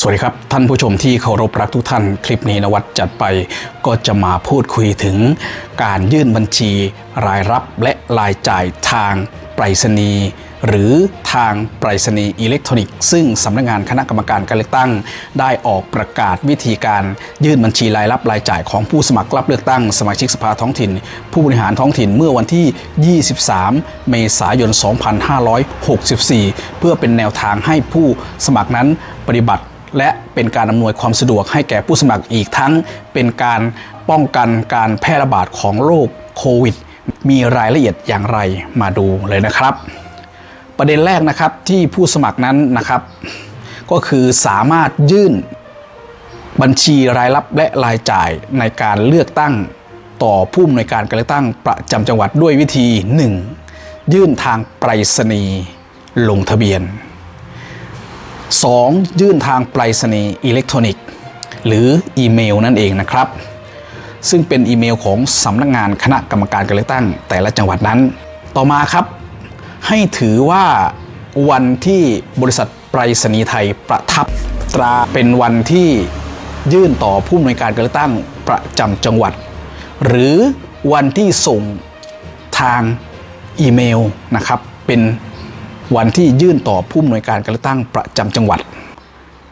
สวัสดีครับ ท่านผู้ชมที่เคารพรักทุกท่าน คลิปนี้นวัดจัดไปก็จะมาพูดคุยถึงการยื่นบัญชีรายรับและรายจ่ายทางไปรษณีย์หรือทางไปรษณีย์อิเล็กทรอนิกส์ซึ่งสำนักงานคณะกรรมการการเลือกตั้ง ได้ออกประกาศวิธีการยื่นบัญชีรายรับรายจ่ายของผู้สมัครรับเลือกตั้ง สมาชิกสภาท้องถิ่น ผู้บริหารท้องถิ่นเมื่อวันที่ 23 เมษายน 2564 เพื่อเป็นแนวทางให้ผู้สมัครนั้นปฏิบัติ และเป็นการอำนวยความสะดวกให้แก่ผู้สมัครอีกทั้ง เป็นการป้องกันการแพร่ระบาดของโรคโควิด มีรายละเอียดอย่างไรมาดูเลยนะครับ ประเด็นแรกนะครับที่ผู้สมัครนั้นนะครับ ก็คือสามารถยื่นบัญชีรายรับและรายจ่ายในการเลือกตั้งต่อผู้อำนวยการการเลือกตั้งประจำจังหวัดด้วยวิธี 1. ยื่นทางไปรษณีย์ลงทะเบียน 2. ยื่นทางไปรษณีย์อิเล็กทรอนิกส์ หรืออีเมลนั่นเองนะครับ ซึ่งเป็นอีเมลของสำนักงานคณะกรรมการการเลือกตั้ง แต่ละจังหวัดนั้น ต่อมาครับ ให้ถือว่าวันที่บริษัทไปรษณีย์ไทยประทับตราเป็นวันที่ยื่นต่อผู้อำนวยการการเลือกตั้งประจำจังหวัด หรือวันที่ส่งทางอีเมลนะครับเป็น วันที่ยื่นต่อผู้อำนวยการการเลือกตั้งประจำจังหวัด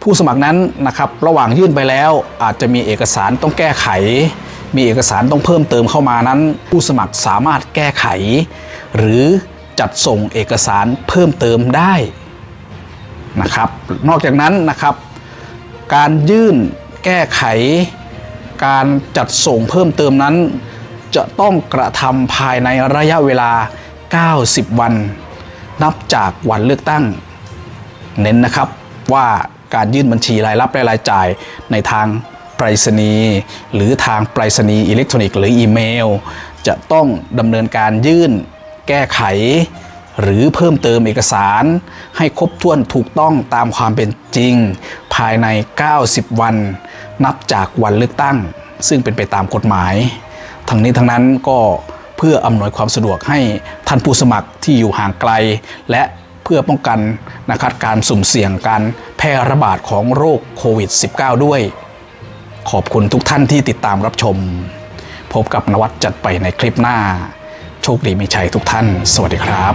ผู้สมัครนั้นนะครับระหว่างยื่นไปแล้วอาจจะมีเอกสารต้องแก้ไข มีเอกสารต้องเพิ่มเติมเข้ามานั้น ผู้สมัครสามารถแก้ไข หรือจัดส่งเอกสารเพิ่มเติมได้นะครับ นอกจากนั้นนะครับ การยื่นแก้ไข การจัดส่งเพิ่มเติมนั้น จะต้องกระทำภายในระยะเวลา 90 วัน นับจากวันเลือกตั้ง เน้นนะครับว่าการยื่นบัญชีรายรับและรายจ่ายในทางไปรษณีย์หรือทางไปรษณีย์อิเล็กทรอนิกส์หรืออีเมล จะต้องดำเนินการยื่นแก้ไข หรือเพิ่มเติมเอกสาร ให้ครบถ้วนถูกต้องตามความเป็นจริง ภายใน 90 วัน นับจากวันเลือกตั้ง ซึ่งเป็นไปตามกฎหมาย ทั้งนี้ทั้งนั้นก็ พื่ออำนวยความสะดวกให้ท่านผู้สมัครที่อยู่ห่างไกล และเพื่อป้องกันนะครับการสุ่มเสี่ยงการแพร่ระบาดของโรคโควิด -19 ด้วย ขอบคุณทุกท่านที่ติดตามรับชม พบกับนวัดจัดไปในคลิปหน้า โชคดีมีชัยทุกท่าน สวัสดีครับ